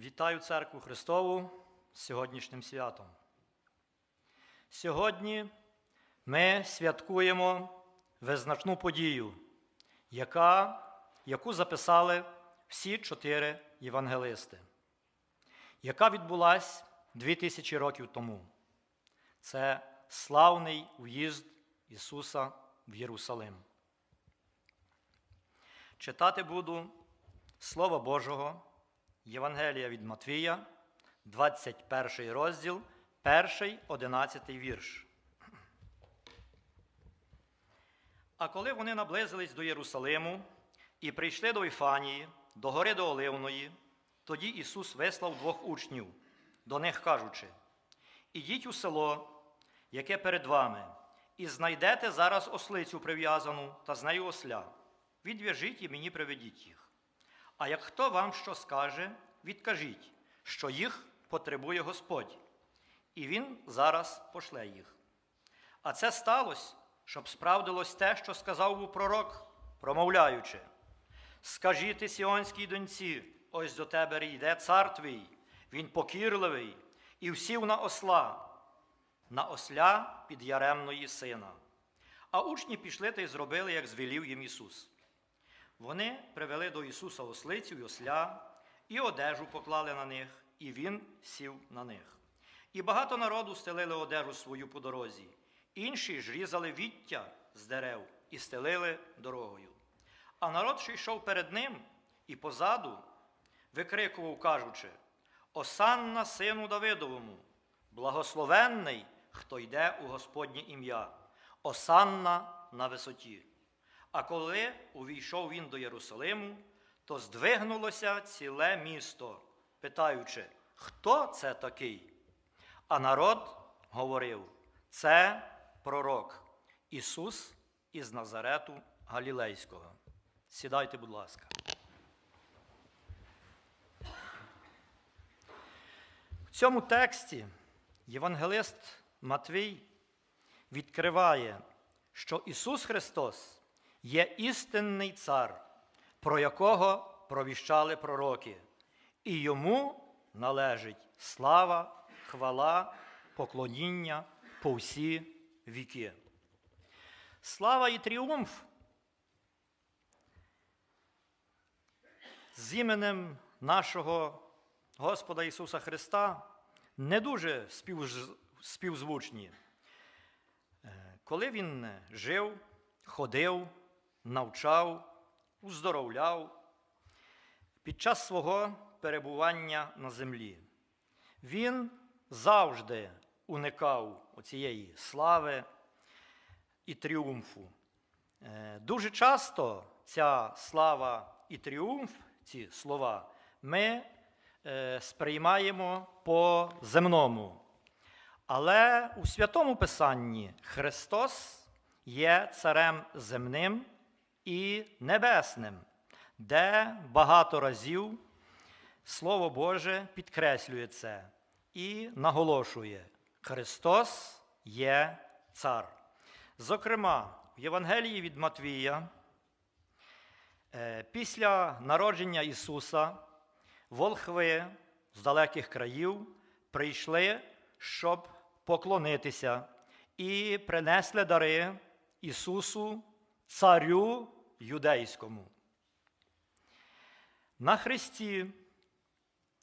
Вітаю церкву Христову з сьогоднішнім святом. Сьогодні ми святкуємо визначну подію, яка, яку записали всі чотири євангелисти, яка відбулась 2000 років тому. Це славний в'їзд Ісуса в Єрусалим. Читати буду Слова Божого, Євангелія від Матвія, 21 розділ, 1, 11 вірш. А коли вони наблизились до Єрусалиму і прийшли до Іфанії, до гори до Оливної, тоді Ісус вислав двох учнів, до них кажучи: Ідіть у село, яке перед вами, і знайдете зараз ослицю прив'язану та з нею осля. Відв'яжіть і мені приведіть їх. А як хто вам що скаже, відкажіть, що їх потребує Господь, і Він зараз пошле їх. А це сталося, щоб справдилось те, що сказав був пророк, промовляючи: Скажіть сіонській доньці, ось до тебе йде цар твій, він покірливий, і всів на осла, на осля під яремної сина. А учні пішли та й зробили, як звелів їм Ісус. Вони привели до Ісуса ослицю й осля, і одежу поклали на них, і Він сів на них. І багато народу стелили одежу свою по дорозі, інші ж різали віття з дерев і стелили дорогою. А народ, що йшов перед ним і позаду, викрикував, кажучи: Осанна сину Давидовому, благословенний, хто йде у Господнє ім'я, Осанна на висоті. А коли увійшов він до Єрусалиму, то здвигнулося ціле місто, питаючи, хто це такий? А народ говорив: це пророк Ісус із Назарету Галілейського. Сідайте, будь ласка. В цьому тексті Євангелист Матвій відкриває, що Ісус Христос є істинний цар, про якого провіщали пророки, і йому належить слава, хвала, поклоніння по всі віки. Слава і тріумф з іменем нашого Господа Ісуса Христа не дуже співзвучні. Е, Коли Він жив, ходив, навчав, уздоровляв під час свого перебування на землі. Він завжди уникав оцієї слави і тріумфу. Е, Дуже часто ця слава і тріумф, ці слова, ми е, сприймаємо по земному. Але у Святому Писанні Христос є царем земним і небесним, де багато разів Слово Боже підкреслює це і наголошує: Христос є цар. Зокрема, в Євангелії від Матвія, е, після народження Ісуса, волхви з далеких країв прийшли, щоб поклонитися, і принесли дари Ісусу, Царю Юдейському. На Христі,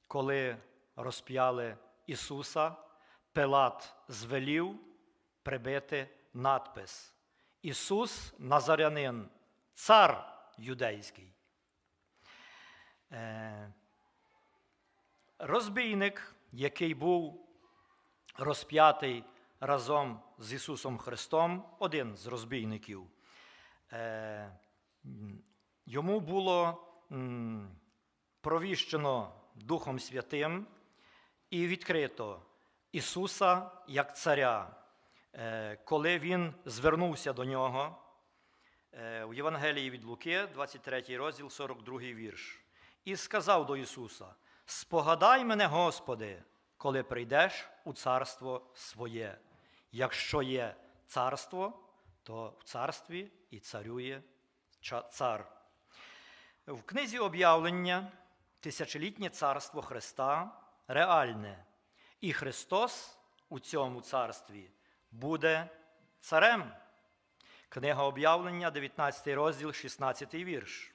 коли розп'яли Ісуса, Пилат звелів прибити надпис Ісус Назарянин, цар юдейський. Е, Розбійник, який був розп'ятий разом з Ісусом Христом, один з розбійників, е, йому було провіщено Духом Святим і відкрито Ісуса як Царя, Е, коли Він звернувся до нього е, у Євангелії від Луки, 23 розділ, 42 вірш, і сказав до Ісуса: Спогадай мене, Господи, коли прийдеш у царство своє. Якщо є царство, то в царстві і царює цар. В книзі об'явлення тисячолітнє царство Христа реальне, і Христос у цьому царстві буде царем. Книга об'явлення, 19 розділ, 16 вірш.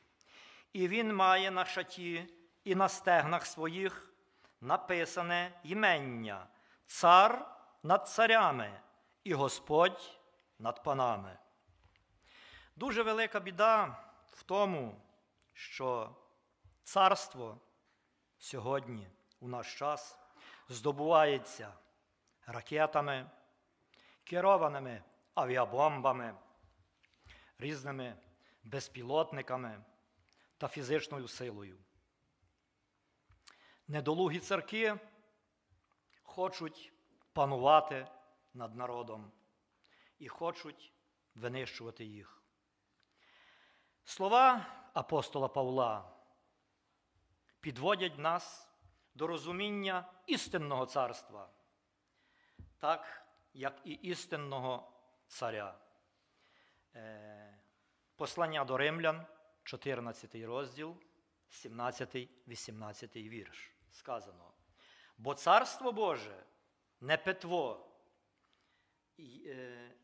І він має на шаті і на стегнах своїх написане імення Цар над царями і Господь над панами. Дуже велика біда в тому, що царство сьогодні, у наш час, здобувається ракетами, керованими авіабомбами, різними безпілотниками та фізичною силою. Недолугі царки хочуть панувати над народом і хочуть винищувати їх. Слова апостола Павла підводять нас до розуміння істинного царства, так як і істинного царя. Е, Послання до римлян, 14 розділ, 17-18 вірш. Сказано. Бо царство Боже не петво, е,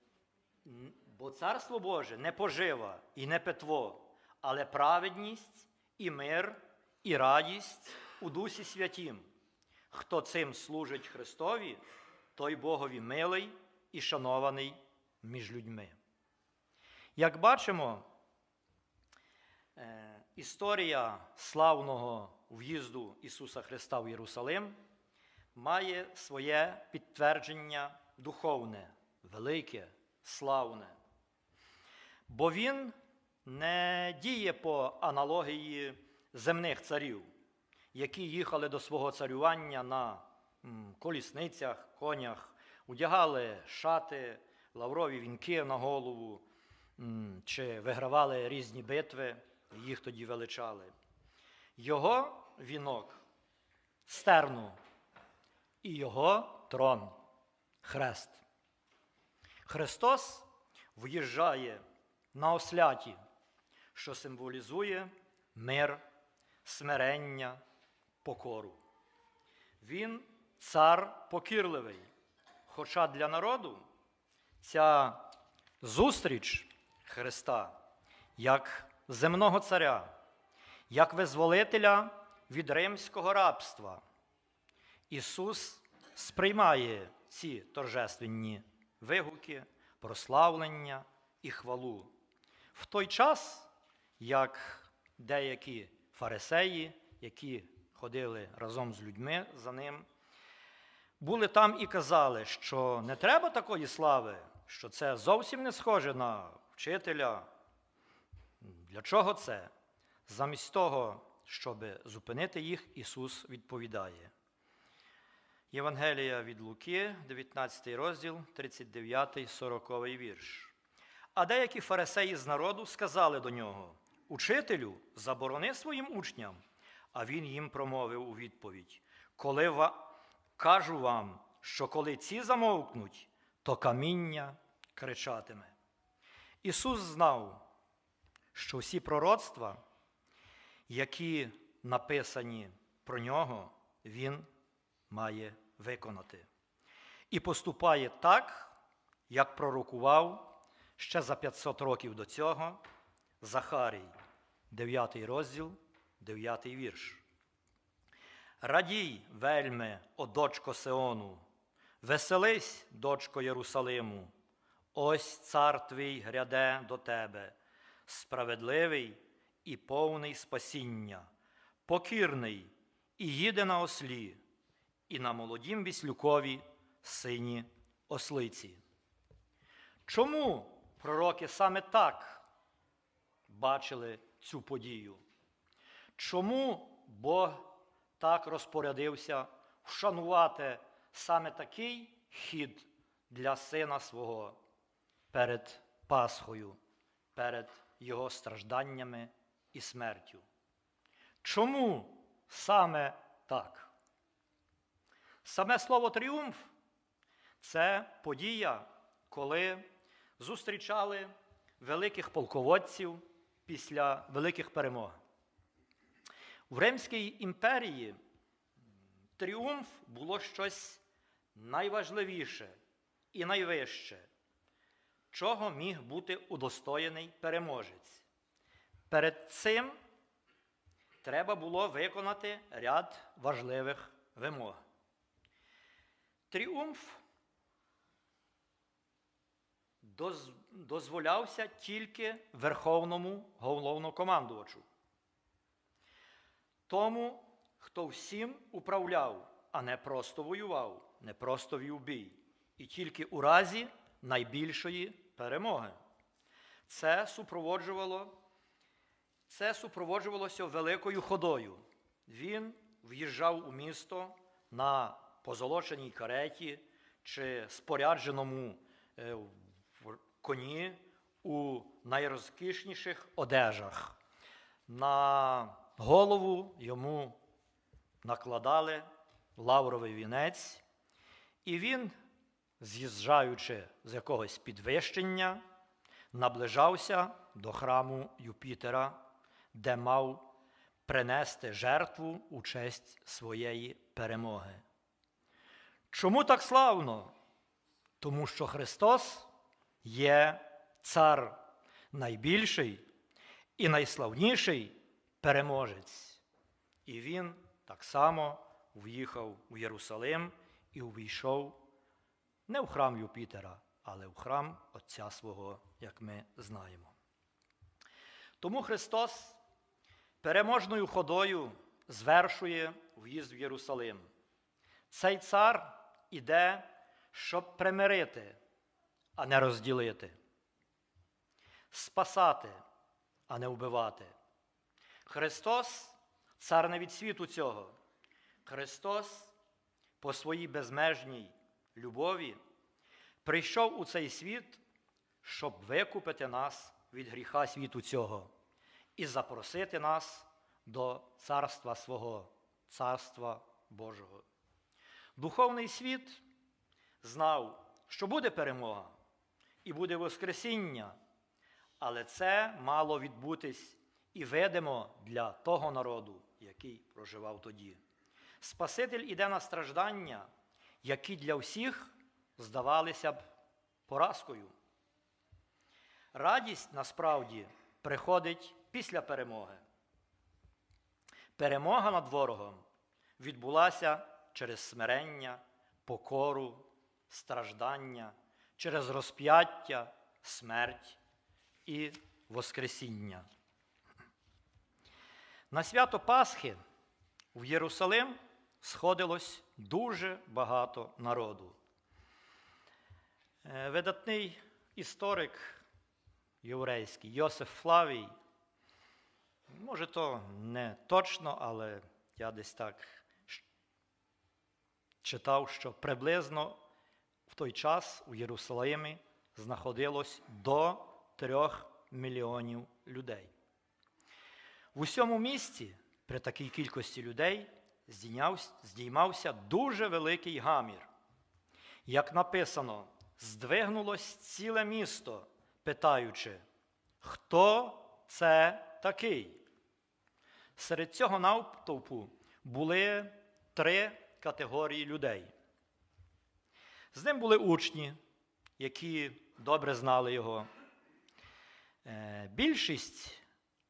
бо царство Боже не пожива і не петво, але праведність і мир, і радість у Дусі Святім. Хто цим служить Христові, той Богові милий і шанований між людьми. Як бачимо, е, історія славного в'їзду Ісуса Христа в Єрусалим має своє підтвердження духовне, велике, славне. Бо Він не діє по аналогії земних царів, які їхали до свого царювання на колісницях, конях, одягали шати, лаврові вінки на голову, чи вигравали різні битви, їх тоді величали. Його вінок стерну і його трон хрест. Христос в'їжджає на осляті, що символізує мир, смирення, покору. Він цар покірливий. Хоча для народу ця зустріч Христа як земного царя, як визволителя від римського рабства. Ісус сприймає ці торжественні вигуки, прославлення і хвалу. В той час, як деякі фарисеї, які ходили разом з людьми за ним, були там і казали, що не треба такої слави, що це зовсім не схоже на вчителя. Для чого це? Замість того, щоб зупинити їх, Ісус відповідає. Євангелія від Луки, 19 розділ, 39, 40 вірш. А деякі фарисеї з народу сказали до нього: Учителю, заборони своїм учням. А він їм промовив у відповідь: Коли ва... кажу вам, що коли ці замовкнуть, то каміння кричатиме. Ісус знав, що всі пророцтва, які написані про нього, Він має виконати. І поступає так, як пророкував ще за 500 років до цього Захарій, 9 розділ, 9 вірш. Радій, вельме, о дочко Сеону, веселись, дочко Єрусалиму, ось цар твій гряде до тебе, справедливий і повний спасіння, покірний і їде на ослі, і на молодім віслюкові сині ослиці. Чому пророки саме так бачили цю подію? Чому Бог так розпорядився вшанувати саме такий хід для сина свого перед Пасхою, перед його стражданнями і смертю? Чому саме так? Саме слово тріумф це подія, коли зустрічали великих полководців після великих перемог. В Римській імперії тріумф було щось найважливіше і найвище, чого міг бути удостоєний переможець. Перед цим треба було виконати ряд важливих вимог. Тріумф дозволявся тільки верховному головнокомандувачу. Тому, хто всім управляв, а не просто воював, не просто вів бій, і тільки у разі найбільшої перемоги. Це супроводжувало, це супроводжувалося великою ходою. Він в'їжджав у місто на позолоченій кареті чи спорядженому е, коні у найрозкішніших одежах. На голову йому накладали лавровий вінець, і він, з'їжджаючи з якогось підвищення, наближався до храму Юпітера, де мав принести жертву у честь своєї перемоги. Чому так славно? Тому що Христос є цар найбільший і найславніший переможець. І він так само в'їхав у Єрусалим і увійшов не в храм Юпітера, але в храм Отця свого, як ми знаємо. Тому Христос переможною ходою звершує в'їзд в Єрусалим. Цей цар іде, щоб примирити, а не розділити, спасати, а не вбивати. Христос цар не від світу цього. Христос по своїй безмежній любові прийшов у цей світ, щоб викупити нас від гріха світу цього і запросити нас до царства свого, царства Божого. Духовний світ знав, що буде перемога і буде Воскресіння, але це мало відбутись і видимо для того народу, який проживав тоді. Спаситель іде на страждання, які для всіх здавалися б поразкою. Радість насправді приходить після перемоги. Перемога над ворогом відбулася через смирення, покору, страждання, через розп'яття, смерть і Воскресіння. На свято Пасхи в Єрусалим сходилось дуже багато народу. Е, Видатний історик єврейський Йосиф Флавій, може, то не точно, але я десь так читав, що приблизно в той час у Єрусалимі знаходилось до трьох мільйонів людей. В усьому місті при такій кількості людей здіймався дуже великий гамір. Як написано, здвигнулось ціле місто, питаючи, хто це такий? Серед цього навтовпу були три категорії людей. З ним були учні, які добре знали його. Е, Більшість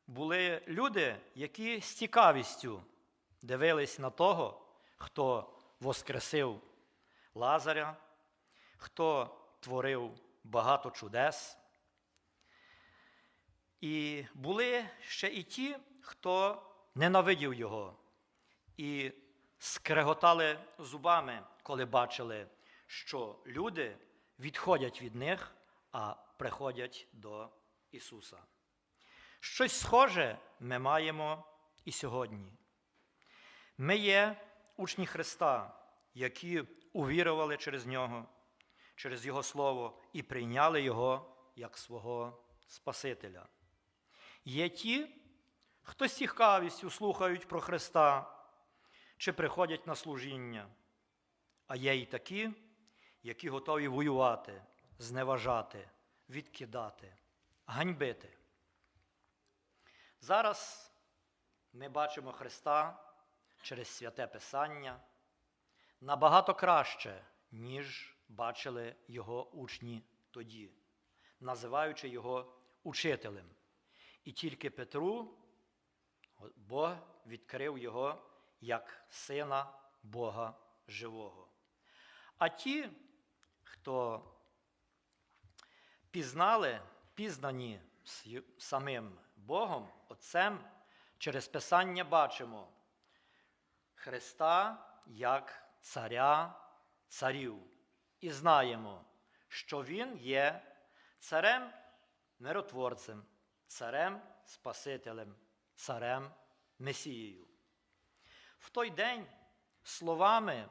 були люди, які з цікавістю дивились на того, хто воскресив Лазаря, хто творив багато чудес. І були ще і ті, хто ненавидів його і скреготали зубами, коли бачили, що люди відходять від них, а приходять до Ісуса. Щось схоже ми маємо і сьогодні. Ми є учні Христа, які увірували через Нього, через Його Слово і прийняли Його як свого Спасителя. Є ті, хто з цікавістю слухають про Христа чи приходять на служіння, а є й такі, які готові воювати, зневажати, відкидати, ганьбити. Зараз ми бачимо Христа через святе Писання набагато краще, ніж бачили його учні тоді, називаючи його учителем. І тільки Петру Бог відкрив його як сина Бога живого. А ті, хто пізнали, пізнані самим Богом, Отцем, через Писання бачимо Христа як царя царів. І знаємо, що Він є царем миротворцем, царем Спасителем, царем Месією. В той день словами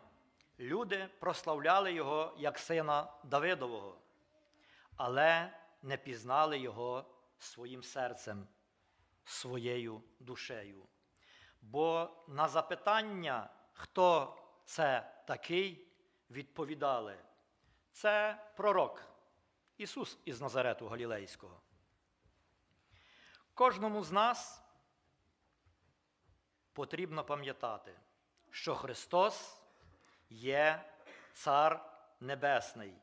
люди прославляли його як сина Давидового, але не пізнали його своїм серцем, своєю душею. Бо на запитання, хто це такий, відповідали, це пророк Ісус із Назарету Галілейського. Кожному з нас потрібно пам'ятати, що Христос є Цар Небесний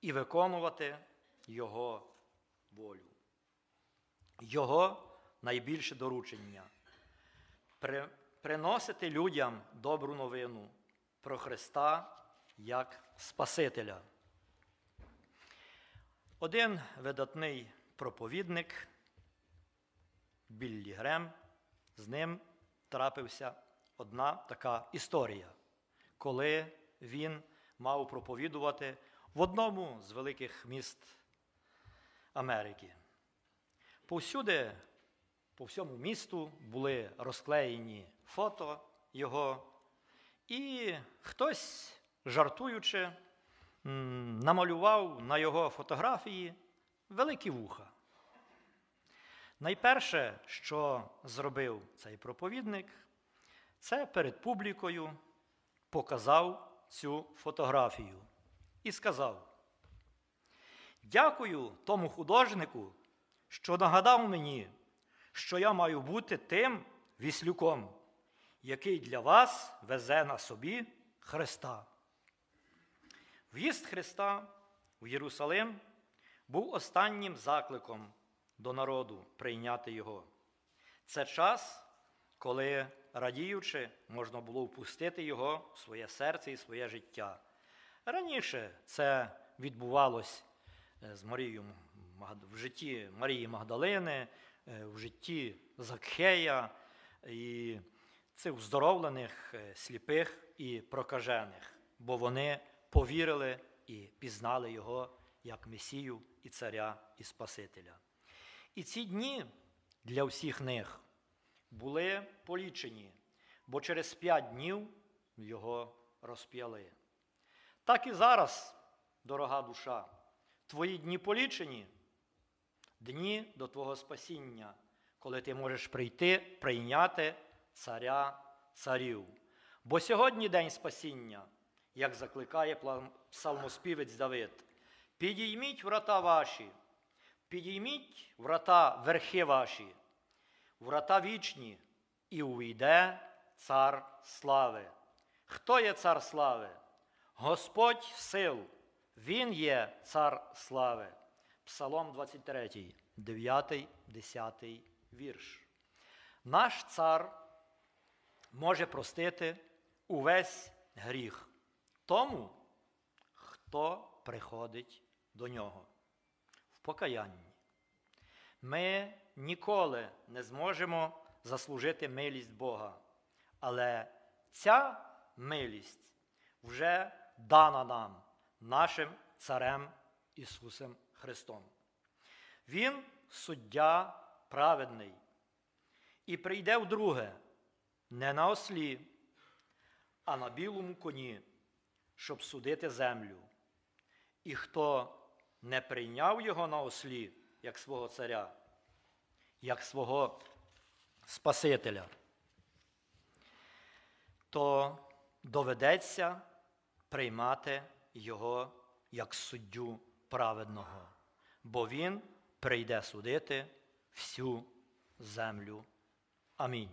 і виконувати Його волю. Його найбільше доручення при- приносити людям добру новину про Христа як Спасителя. Один видатний проповідник Біллі Грем, з ним трапився одна така історія, коли він мав проповідувати в одному з великих міст Америки. Повсюди, по всьому місту були розклеєні фото його, і хтось, жартуючи, намалював на його фотографії великі вуха. Найперше, що зробив цей проповідник, це перед публікою показав цю фотографію і сказав: Дякую тому художнику, що нагадав мені, що я маю бути тим віслюком, який для вас везе на собі Христа. В'їзд Христа в Єрусалим був останнім закликом до народу прийняти Його. Це час, коли, радіючи, можна було впустити Його в своє серце і своє життя. Раніше це відбувалось е, з Марією в житті Марії Магдалини, е, в житті Закхея і цих вздоровлених, е, сліпих і прокажених, бо вони повірили і пізнали Його як Месію і Царя і Спасителя. І ці дні для всіх них були полічені, бо через п'ять днів його розп'яли. Так і зараз, дорога душа, твої дні полічені, дні до Твого спасіння, коли ти можеш прийти, прийняти царя царів. Бо сьогодні день спасіння, як закликає псалмоспівець Давид, підійміть врата ваші, підійміть врата верхи ваші, врата вічні, і увійде цар слави. Хто є цар слави? Господь сил, Він є цар слави. Псалом 23, 9, 10 вірш. Наш цар може простити увесь гріх тому, хто приходить до нього в покаянні. Ми ніколи не зможемо заслужити милість Бога, але ця милість вже дана нам, нашим Царем Ісусом Христом. Він суддя праведний і прийде вдруге не на ослі, а на білому коні, щоб судити землю. І хто не прийняв його на ослі, як свого царя, як свого Спасителя, то доведеться приймати його як суддю праведного, бо він прийде судити всю землю. Амінь.